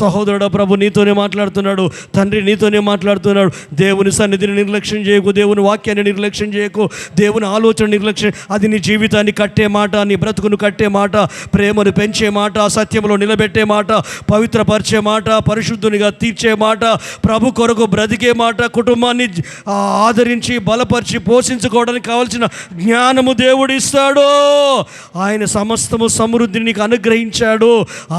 సహోదరుడు ప్రభు నీతోనే మాట్లాడుతున్నాడు. తండ్రి నీతోనే మాట్లాడుతున్నాడు. దేవుని సన్నిధిని నిర్లక్ష్యం చేయకు దేవుని వాక్యాన్ని నిర్లక్ష్యం చేయకు దేవుని ఆలోచన నిర్లక్ష్యం అది నీ జీవితాన్ని కట్టే మాట నీ బ్రతుకును కట్టే మాట ప్రేమను పెంచే మాట సత్యంలో నిలబెట్టే మాట పవిత్రపరిచే మాట పరిశుద్ధునిగా తీర్చే మాట ప్రభు కొరకు బ్రతికే మాట కుటుంబాన్ని ఆదరించి బలపరిచి పోషించుకోవడానికి కావలసిన జ్ఞానము దేవుడు ఇస్తాడు. ఆయన సమస్తము సమృద్ధిని నీకు అనుగ్రహించాడు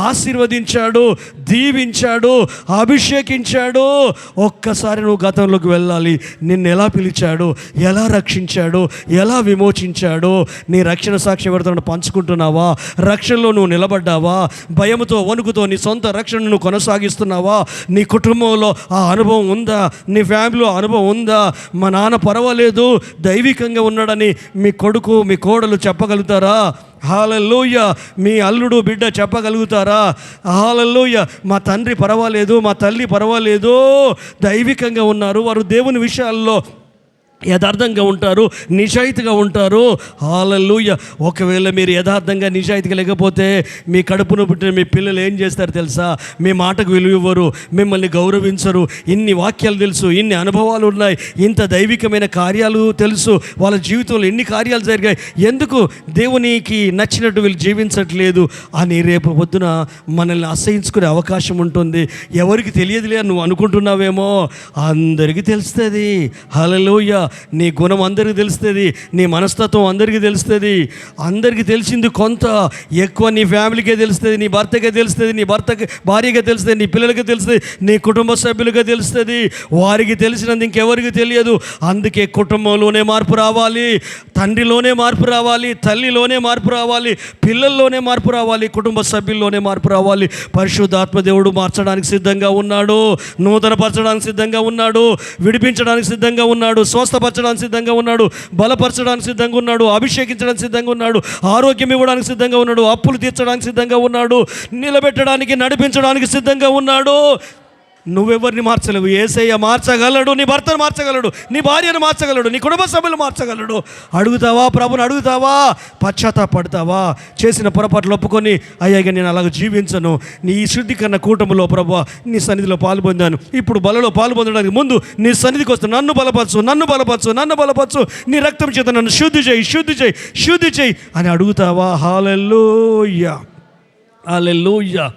ఆశీర్వదించాడు. దీవించాడు అభిషేకించాడు. ఒక్కసారి నువ్వు గతంలోకి వెళ్ళాలి. నిన్ను ఎలా పిలిచాడు? ఎలా రక్షించాడు? ఎలా విమోచించాడు? నీ రక్షణ సాక్షి ఎవరితో పంచుకుంటున్నావా? రక్షణలో నువ్వు నిలబడ్డావా? భయముతో వణుకుతో నీ సొంత రక్షణను నువ్వు కొనసాగిస్తున్నావా? నీ కుటుంబంలో ఆ అనుభవం ఉందా? నీ ఫ్యామిలీలో అనుభవం ఉందా? మా నాన్న పర్వాలేదు దైవికంగా ఉన్నాడని మీ కొడుకు మీ కోడలు చెప్పగలుగుతారా? హాలల్లోయ మీ అల్లుడు బిడ్డ చెప్పగలుగుతారా? హాలల్లోయ మా తండ్రి పర్వాలేదు మా తల్లి పర్వాలేదు దైవికంగా ఉన్నారు. వారు దేవుని విషయాల్లో యథార్థంగా ఉంటారు నిజాయితీగా ఉంటారు. హాలూయ ఒకవేళ మీరు యథార్థంగా నిజాయితీగా లేకపోతే మీ కడుపును పుట్టిన మీ పిల్లలు ఏం చేస్తారు తెలుసా? మీ మాటకు విలువ ఇవ్వరు మిమ్మల్ని గౌరవించరు. ఇన్ని వాక్యాలు తెలుసు ఇన్ని అనుభవాలు ఉన్నాయి ఇంత దైవికమైన కార్యాలు తెలుసు. వాళ్ళ జీవితంలో ఎన్ని కార్యాలు జరిగాయి. ఎందుకు దేవునికి నచ్చినట్టు వీళ్ళు జీవించట్లేదు? అని రేపు పొద్దున మనల్ని అసహించుకునే అవకాశం ఉంటుంది. ఎవరికి తెలియదులే నువ్వు అనుకుంటున్నావేమో? అందరికీ తెలుస్తుంది. హలలోయ నీ గుణం అందరికీ తెలుస్తుంది నీ మనస్తత్వం అందరికీ తెలుస్తుంది. అందరికీ తెలిసింది కొంత ఎక్కువ నీ ఫ్యామిలీకే తెలుస్తుంది నీ భర్తకే తెలుస్తుంది నీ భర్తకి భార్యగా తెలుస్తుంది నీ పిల్లలకి తెలుస్తుంది నీ కుటుంబ సభ్యులకే తెలుస్తుంది. వారికి తెలిసినంత ఇంకెవరికి తెలియదు. అందుకే కుటుంబంలోనే మార్పు రావాలి తండ్రిలోనే మార్పు రావాలి తల్లిలోనే మార్పు రావాలి పిల్లల్లోనే మార్పు రావాలి కుటుంబ సభ్యుల్లోనే మార్పు రావాలి. పరిశుద్ధాత్మదేవుడు మార్చడానికి సిద్ధంగా ఉన్నాడు నూతనపరచడానికి సిద్ధంగా ఉన్నాడు విడిపించడానికి సిద్ధంగా ఉన్నాడు స్వస్థపరచడానికి సిద్ధంగా ఉన్నాడు బలపరచడానికి సిద్ధంగా ఉన్నాడు అభిషేకించడానికి సిద్ధంగా ఉన్నాడు ఆరోగ్యం ఇవ్వడానికి సిద్ధంగా ఉన్నాడు అప్పులు తీర్చడానికి సిద్ధంగా ఉన్నాడు నిలబెట్టడానికి నడిపించడానికి సిద్ధంగా ఉన్నాడు. నువ్వెవరిని మార్చలేవు? ఏసయ్య మార్చగలడు నీ భర్తను మార్చగలడు నీ భార్యను మార్చగలడు నీ కుటుంబ సభ్యులు మార్చగలడు. అడుగుతావా ప్రభుని అడుగుతావా? పశ్చాత్తాపడతావా? చేసిన పొరపాట్లు ఒప్పుకొని అయ్యాక నేను అలాగ జీవించను. నీ శుద్ధి శుద్ధీకరణ కూటమిలో ప్రభు నీ సన్నిధిలో పాల్పొందాను ఇప్పుడు బలలో పాల్పొందడానికి ముందు నీ సన్నిధికి వస్తే నన్ను బలపరచు నన్ను బలపరచు నన్ను బలపరచు. నీ రక్తం చేత నన్ను శుద్ధి చేయి శుద్ధి చేయి శుద్ధి చేయి అని అడుగుతావా? హాలెల్లోయ హాలెల్లోయ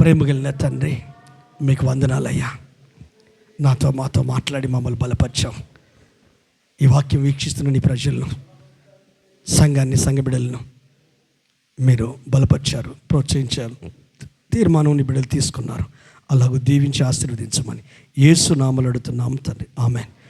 ప్రేమ కలిగిన తండ్రి. మీకు వందనాలయ్యా. నాతో మాతో మాట్లాడి మమ్మల్ని బలపరిచాం ఈ వాక్యం వీక్షిస్తున్న నీ ప్రజలను సంఘాన్ని సంఘబిడలను మీరు బలపరిచారు ప్రోత్సహించారు తీర్మానం నీ బిడ్డలు తీసుకున్నారు. అలాగూ దీవించి ఆశీర్వదించమని ఏసు నామలు అడుగుతున్నాం తండ్రి. ఆమెన్.